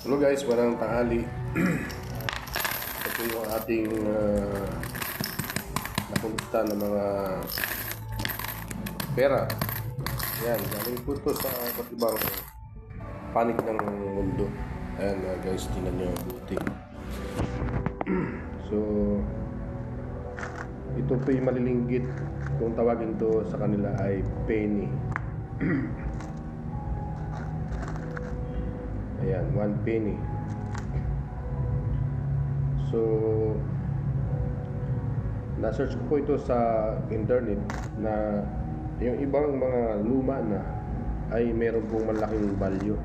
Hello guys, walang tanghali. Ito yung ating uh, napunta ng mga pera. Yan, galing po ito sa iba't ibang panig ng mundo. Ayan uh, guys, tingnan nyo buti. so, ito po yung malilinggit. Kung tawagin to sa kanila ay penny. Ayan, one penny. So, na-search ko po ito sa internet na yung ibang mga luma na ay meron pong malaking value.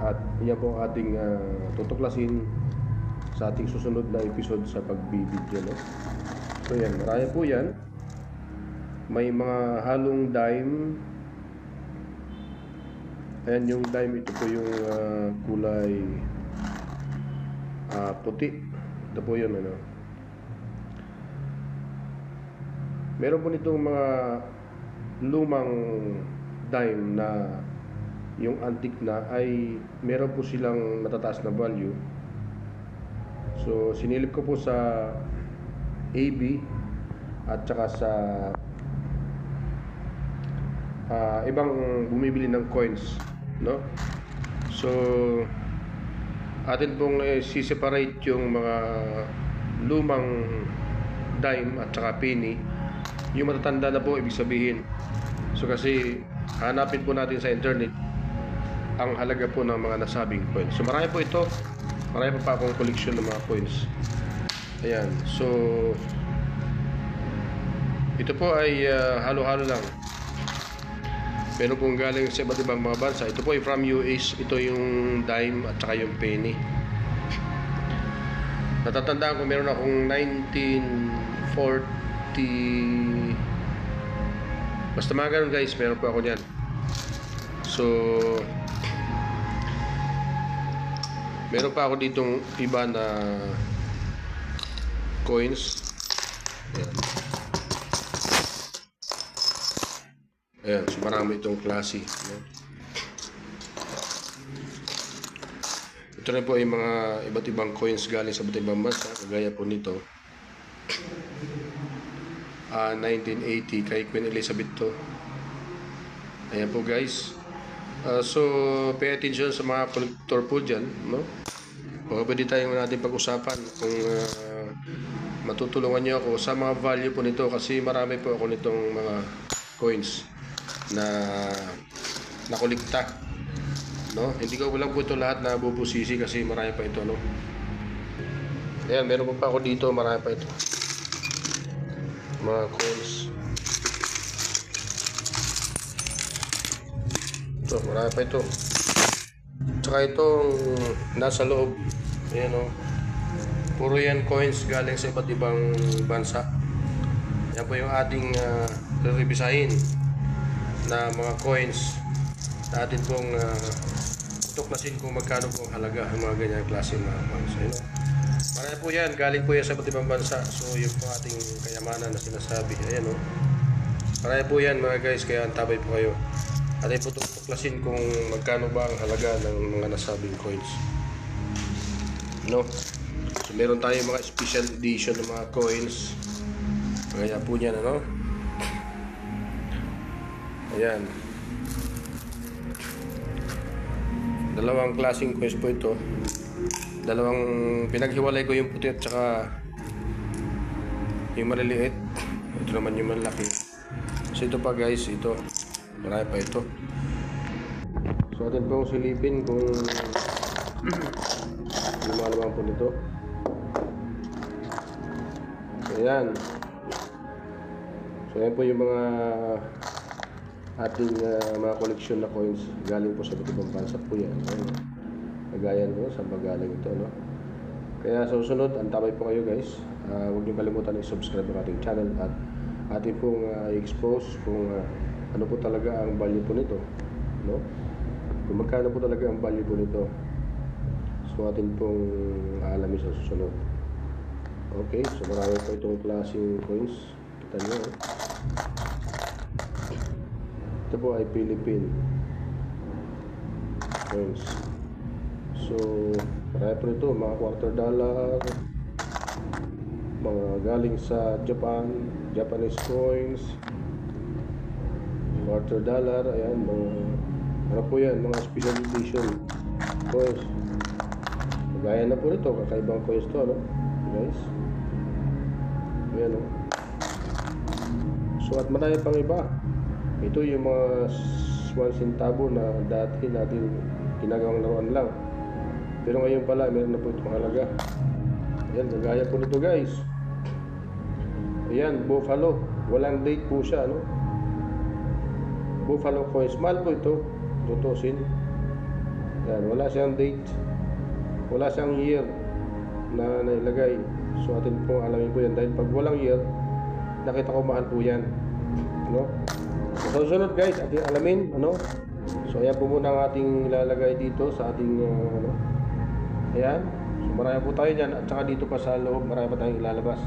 At yan po ating ah, tutuklasin sa ating susunod na episode sa pagbibideo. No? So yan, marami po yan. May mga halong dime Ayan yung dime, ito po yung ah, kulay ah, puti. Ito po yun, ano. Meron po nitong mga lumang dime na yung antique na ay meron po silang matataas na value. So, sinilip ko po sa AB at saka sa ah, ibang bumibili ng coins, no? So atin pong eh, si-separate yung mga lumang dime at saka penny. Yung matatanda na po ibig sabihin. So kasi hanapin po natin sa internet ang halaga po ng mga nasabing coins. So marami po ito. Marami pa pa akong collection ng mga coins. Ayan. So ito po ay ah, halo-halo lang. Pero kung galing sa iba't ibang mga bansa, ito po ay from US, ito yung dime at saka yung penny. Natatandaan ko meron akong 1940 Basta mga ganun guys, meron po ako niyan. So meron pa ako ditong iba na coins. Ayan. Ayan, so marami itong klase. No? Ito rin po ay mga iba't ibang coins galing sa iba't ibang bansa, kagaya po nito. Ah, 1980 kay Queen Elizabeth to. Ayan po guys. Ah, so, pay attention sa mga collector po dyan, no? Baka pwede tayong natin pag-usapan kung ah, matutulungan niyo ako sa mga value po nito kasi marami po ako nitong mga coins na nakulikta no? Hindi ko lang po ito lahat na bubusisi kasi marami pa ito no? Ayan meron pa pa ako dito marami pa ito. Mga coins. Ito marami pa ito. Tsaka itong nasa loob. Ayan o puro yan coins galing sa iba't ibang bansa. Yan po yung ating uh, revisahin na mga coins na atin pong uh, tuklasin kung magkano po ang halaga ng mga ganyan klase mga coins. Ayun? Marami po yan, galing po yan sa iba't bansa. So yun po ating kayamanan na sinasabi. Ayan o. Marami po yan mga guys, kaya antabay po kayo. Atin po tuklasin kung magkano ba ang halaga ng mga nasabing coins. No? So meron tayong mga special edition ng mga coins. Kaya po yan, ano? Ayan. Dalawang klaseng coins po ito. Dalawang pinaghiwalay ko yung puti at saka yung maliliit. Ito naman yung malaki. So ito pa guys, ito. Marami pa ito. So atin pong silipin kung lumalabang po nito. Ayan. So ayan po yung mga ating uh, mga collection na coins galing po sa iba't ibang bansa po yan. Ayun. Kagaya no, sa galing ito. No? Kaya sa susunod, antabay po kayo guys. Uh, huwag niyo kalimutan i-subscribe ang ating channel at ating pong uh, i-expose kung uh, ano po talaga ang value po nito. No? Kung magkano po talaga ang value po nito. So atin pong aalamin sa susunod. Okay, so marami po itong klaseng coins. Kita niyo. Eh. Ito po ay Philippine coins. So, marami ito, mga quarter dollar, mga galing sa Japan, Japanese coins, quarter dollar, ayan, mga, ano po yan, mga special edition coins. Gaya na po nito, kakaibang coins to, ano, guys. Ayan, oh. So, at marami pang iba. Ito yung mga one centavo na dati natin ginagawang laruan lang. Pero ngayon pala, meron na po itong halaga. Ayan, kagaya po nito guys. Ayan, buffalo. Walang date po siya, no? Buffalo coins. Mahal po ito. Tutusin. Ayan, wala siyang date. Wala siyang year na nailagay. So atin po alamin po yan. Dahil pag walang year, nakita ko mahal po yan. No? So, susunod guys, ating alamin, ano? So, ayan po muna ang ating ilalagay dito sa ating, uh, ano? Ayan. So, marami po tayo dyan. At saka dito pa sa loob, marami pa tayong ilalabas.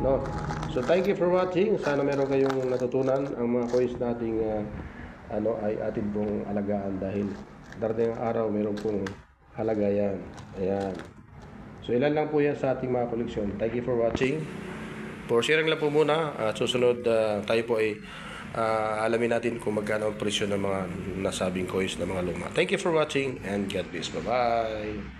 No? So, thank you for watching. Sana meron kayong natutunan. Ang mga coins nating, uh, ano, ay atin pong alagaan dahil darating ang araw, meron pong halaga yan. Ayan. So, ilan lang po yan sa ating mga koleksyon. Thank you for watching. For sharing lang po muna at susunod ah, tayo po ay ah, alamin natin kung magkano ang presyo ng mga nasabing coins ng mga luma. Thank you for watching and God bless. Bye-bye.